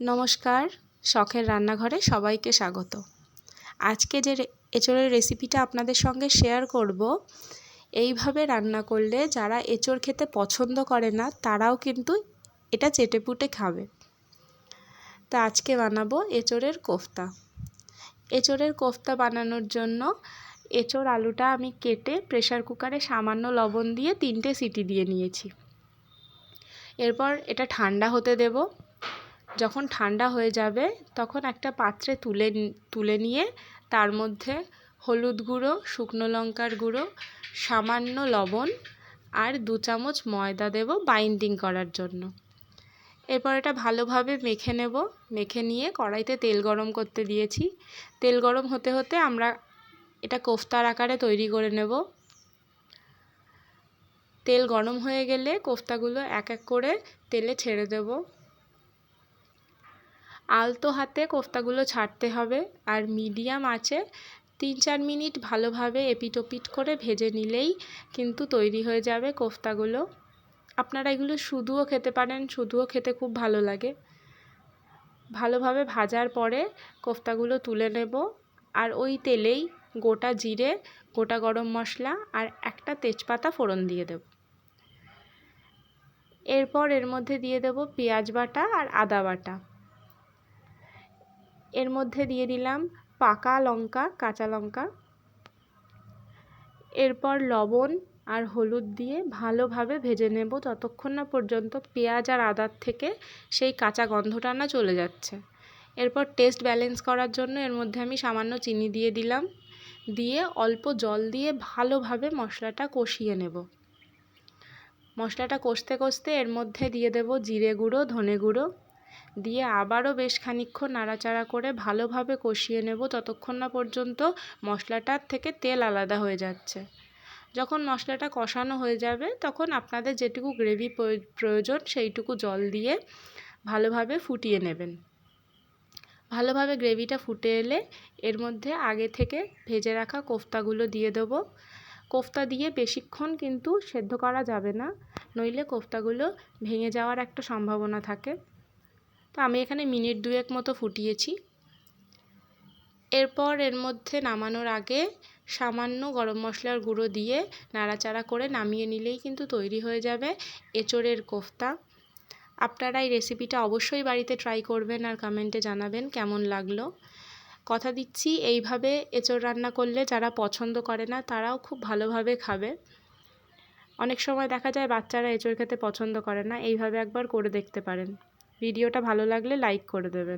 নমস্কার, শখের রান্নাঘরে সবাইকে স্বাগত। আজকে যে এঁচোড়ের রেসিপিটা আপনাদের সঙ্গে শেয়ার করব, এইভাবে রান্না করলে যারা এঁচোড় খেতে পছন্দ করে না, তারাও কিন্তু এটা চেটেপুটে খাবে। তা আজকে বানাবো এঁচোড়ের কোফতা। এঁচোড়ের কোফতা বানানোর জন্য এঁচোড় আলুটা আমি কেটে প্রেশার কুকারে সামান্য লবণ দিয়ে তিনটে সিটি দিয়ে নিয়েছি। এরপর এটা ঠান্ডা হতে দেবো। যখন ঠান্ডা হয়ে যাবে তখন একটা পাত্রে তুলে তুলে নিয়ে তার মধ্যে হলুদ গুঁড়ো, শুকনো লঙ্কার গুঁড়ো, সামান্য লবণ আর দু চামচ ময়দা দেব বাইন্ডিং করার জন্য। এরপর এটা ভালোভাবে মেখে নেব। মেখে নিয়ে কড়াইতে তেল গরম করতে দিয়েছি। তেল গরম হতে হতে আমরা এটা কোফতার আকারে তৈরি করে নেব। তেল গরম হয়ে গেলে কোফতাগুলো এক এক করে তেলে ছেড়ে দেবো। আলতো হাতে কোফতাগুলো ছাড়তে হবে আর মিডিয়াম আঁচে তিন চার মিনিট ভালোভাবে এপিট ওপিট করে ভেজে নিলেই কিন্তু তৈরি হয়ে যাবে কোফতাগুলো। আপনারা এগুলো শুধুও খেতে পারেন, শুধুও খেতে খুব ভালো লাগে। ভালোভাবে ভাজার পরে কোফতাগুলো তুলে নেব আর ওই তেলেই গোটা জিরে, গোটা গরম মশলা আর একটা তেজপাতা ফোড়ন দিয়ে দেব। এরপর এর মধ্যে দিয়ে দেব পেঁয়াজ বাটা আর আদা বাটা। এর মধ্যে দিয়ে দিলাম পাকা লঙ্কা, কাঁচা লঙ্কা। এরপর লবণ আর হলুদ দিয়ে ভালোভাবে ভেজে নেব ততক্ষণ না পর্যন্ত পেঁয়াজ আর আদার থেকে সেই কাঁচা গন্ধটা না চলে যাচ্ছে। এরপর টেস্ট ব্যালেন্স করার জন্য এর মধ্যে আমি সামান্য চিনি দিয়ে দিলাম। দিয়ে অল্প জল দিয়ে ভালোভাবে মশলাটা কষিয়ে নেব। মশলাটা কষতে কষতে এর মধ্যে দিয়ে দেব জিরে গুঁড়ো, ধনে গুঁড়ো। দিয়ে আবারও বেশ খানিক্ষণ নাড়াচাড়া করে ভালোভাবে কষিয়ে নেব ততক্ষণ না পর্যন্ত মশলাটার থেকে তেল আলাদা হয়ে যাচ্ছে। যখন মশলাটা কষানো হয়ে যাবে তখন আপনাদের যেটুকু গ্রেভি প্রয়োজন সেইটুকু জল দিয়ে ভালোভাবে ফুটিয়ে নেবেন। ভালোভাবে গ্রেভিটা ফুটে এলে এর মধ্যে আগে থেকে ভেজে রাখা কোফতাগুলো দিয়ে দেবো। কোফতা দিয়ে বেশিক্ষণ কিন্তু সেদ্ধ করা যাবে না, নইলে কোফতাগুলো ভেঙে যাওয়ার একটা সম্ভাবনা থাকে। তো আমি এখানে মিনিট দুয়েক মতো ফুটিয়েছি। এরপর এর মধ্যে নামানোর আগে সামান্য গরম মশলার গুঁড়ো দিয়ে নাড়াচাড়া করে নামিয়ে নিলেই কিন্তু তৈরি হয়ে যাবে এঁচোড়ের কোফতা। আপনারা এই রেসিপিটা অবশ্যই বাড়িতে ট্রাই করবেন আর কমেন্টে জানাবেন কেমন লাগল। কথা দিচ্ছি, এইভাবে এঁচোড় রান্না করলে যারা পছন্দ করে না, তারাও খুব ভালোভাবে খাবে। অনেক সময় দেখা যায় বাচ্চারা এঁচোড় খেতে পছন্দ করে না, এইভাবে একবার করে দেখতে পারেন। ভিডিওটা ভালো লাগলে লাইক করে দেবেন।